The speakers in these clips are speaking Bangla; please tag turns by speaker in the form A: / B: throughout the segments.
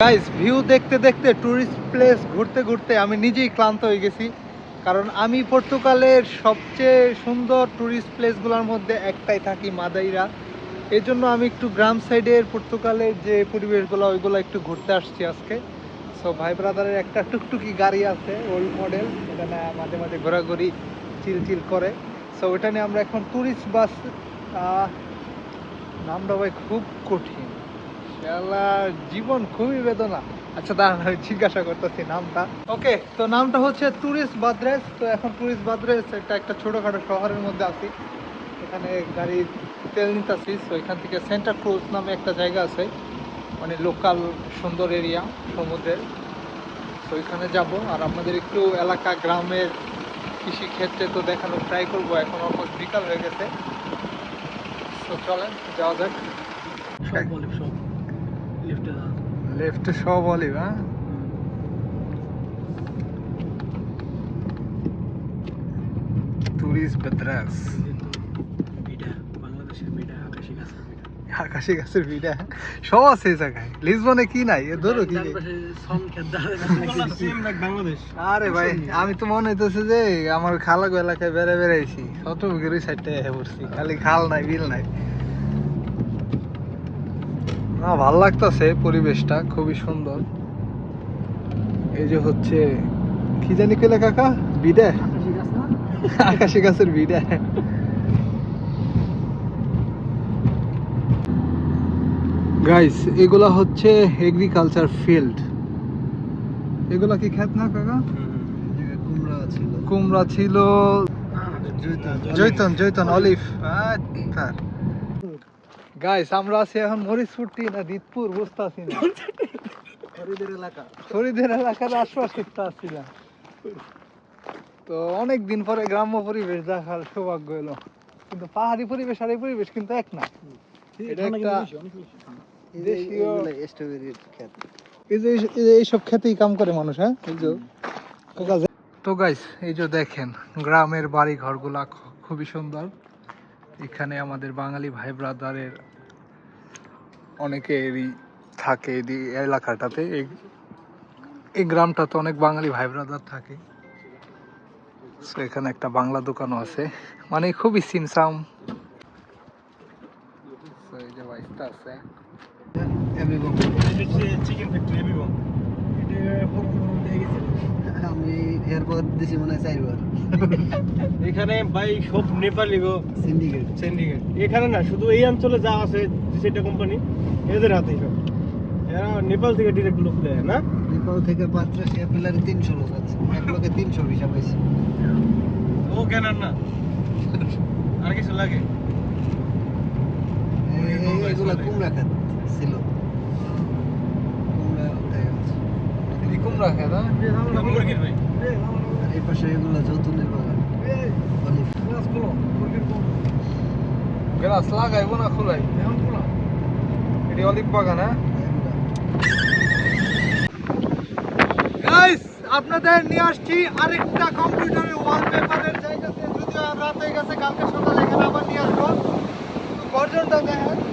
A: গাইস ভিউ দেখতে দেখতে টুরিস্ট প্লেস ঘুরতে ঘুরতে আমি নিজেই ক্লান্ত হয়ে গেছি। কারণ আমি পর্তুগালের সবচেয়ে সুন্দর টুরিস্ট প্লেসগুলোর মধ্যে একটাই থাকি, মাদাইরা। এই জন্য আমি একটু গ্রাম সাইডের পর্তুগালের যে পরিবেশগুলো, ওইগুলো একটু ঘুরতে আসছি আজকে। সো ভাই ব্রাদারের একটা টুকটুকি গাড়ি আছে ওল্ড মডেল এটা না মাঝে মাঝে ঘোরাঘুরি চিল চিল করে। সো ওটা নিয়ে আমরা এখন টুরিস্ট বাস নামটা ভাই খুব কঠিন। জীবন খুবই বেদনা। আচ্ছা দাঁড়ান, আমি জিজ্ঞাসা করতেছি নামটা। ওকে তো নামটা হচ্ছে টুরিস্ট বাদ্রেস তো এখন টুরিস্ট বাদ্রেস একটা একটা ছোটখাটো শহরের মধ্যে আছি। এখানে গাড়ির তেল নিতেছি তো এখান থেকে সেন্টার ক্রুজ নামে একটা জায়গা আছে। মানে লোকাল সুন্দর এরিয়া সমুদ্রের। তো ওইখানে যাব। আর আমাদের একটু এলাকা, গ্রামের কৃষি ক্ষেত্রে তো দেখানো ট্রাই করব। এখন অলমোস্ট বিকাল হয়ে গেছে। তো চলেন, যাওয়া যাক।
B: সব। লিফটে
A: লেফট সব অলিভ হ্যাঁ? টুরিস্ট বাদ্রাস।
B: আকাশি গাছের
A: ভিড়া সব আছে এই জায়গায়। লিসবনে কি নাই? এ ধরো কি আরে ভাই আমি তো মনে হইতেছে যে আমার খালাগো এলাকায় বেড়ে বেড়াইছি শত বিঘের ওই সাইডটা এসে পড়ছি। খালি খাল নাই বিল নাই। না ভালো লাগতাছে পরিবেশটা খুবই সুন্দর। এই যে হচ্ছে কি জানি কইলে কাকা? বিডে
B: আকাশি গাছ
A: গাছের বিডে গাইস এগুলা হচ্ছে এগ্রিকালচার ফিল্ড এগুলা কি খেত না কাকা?
B: কুমড়া ছিল।
A: কুমড়া ছিল জৈতন জৈতন অলিভ গাইস আমরা আছি এখন মরিচপুরটি না দিতপুর বুঝতে আছি না
B: এলাকা।
A: শরীদের এলাকার আশপাশে তো অনেক দিন পরে গ্রাম্য পরিবেশ দেখার সৌভাগ্য এলো কিন্তু পাহাড়ি পরিবেশ আর এই পরিবেশ কিন্তু এক না। এটা একটা- দেশীয়-
B: স্ট্রবেরির ক্ষেত।
A: এই যে এইসব খেতেই কাম করে মানুষ হ্যাঁ? তো গাইস এই যে দেখেন গ্রামের বাড়ি ঘরগুলা খুবই সুন্দর। এখানে আমাদের বাঙালি ভাই ব্রাদারের অনেকেরই থাকে এই এলাকাটাতে। এই এই গ্রামটাতে অনেক বাঙালি ভাই ব্রাদার থাকে। So, এখানে একটা বাংলা দোকানও আছে। মানে খুবই
B: চিকেন
C: আমি এরপর দিছি মনে হয় চারবার।
B: এখানে ভাই সব নেপালি গো।
C: সিন্ডিকেট
B: সিন্ডিকেট এখানে না শুধু এই অঞ্চলে যা আছে সেটা কোম্পানি এদের হাতে সব। এরা নেপাল থেকে ডিরেক্ট লোক দেয় না?
C: নেপাল থেকে সে পিলারে তিনশো লোক আছে। এক লোকে তিনশো
B: ও কেন না। আর কিছু লাগে?
C: এগুলা কুমড়া খাত ছিল। কুমড়া।
A: কুমড়া খেত?
B: মুরগির ভাই
C: এই পাশে এগুলা যৌতুনের বাগান।
A: গ্লাস লাগাইবো না খুলাই? এটি অলিভ বাগান হ্যাঁ? গাইস আপনাদের নিয়ে আসছি আরেকটা কম্পিউটারের ওয়ালপেপারের জায়গাতে। যদিও রাত হয়ে গেছে কালকে সকালে এখানে আবার নিয়ে আসব। তো গর্জনটা দেখেন। বাবার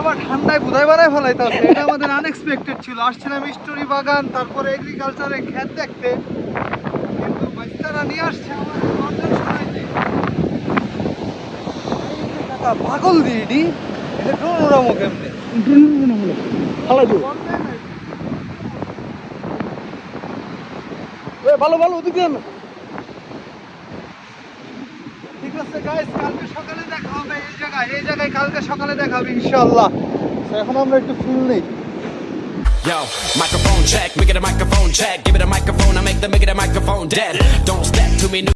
A: বাবা, ঠান্ডায় বুধাই বানায় ফেলাইতে আছে এটা আমাদের আনএক্সপেক্টেড ছিল। আসছিলাম স্টোরি বাগান, তারপরে এগ্রিকালচারের ক্ষেত দেখতে। কিন্তু বাচ্চারা নিয়ে আসছে আমাদের পাগল দিয়ে দি, এটা ড্রোন উড়ামো কেমনে?
B: ফালাই দিও এ ভালো ভালো, ওদিকে
A: ঠিক আছে গাইস কালকে সকালে দেখা হবে এই জায়গায় এই জায়গায় কালকে সকালে দেখা হবে ইনশাআল্লাহ এখন আমরা একটু ফুল নেই
D: Yo, microphone check, make it a microphone check. Give it a microphone, I make the make it a microphone dead. Don't step to me.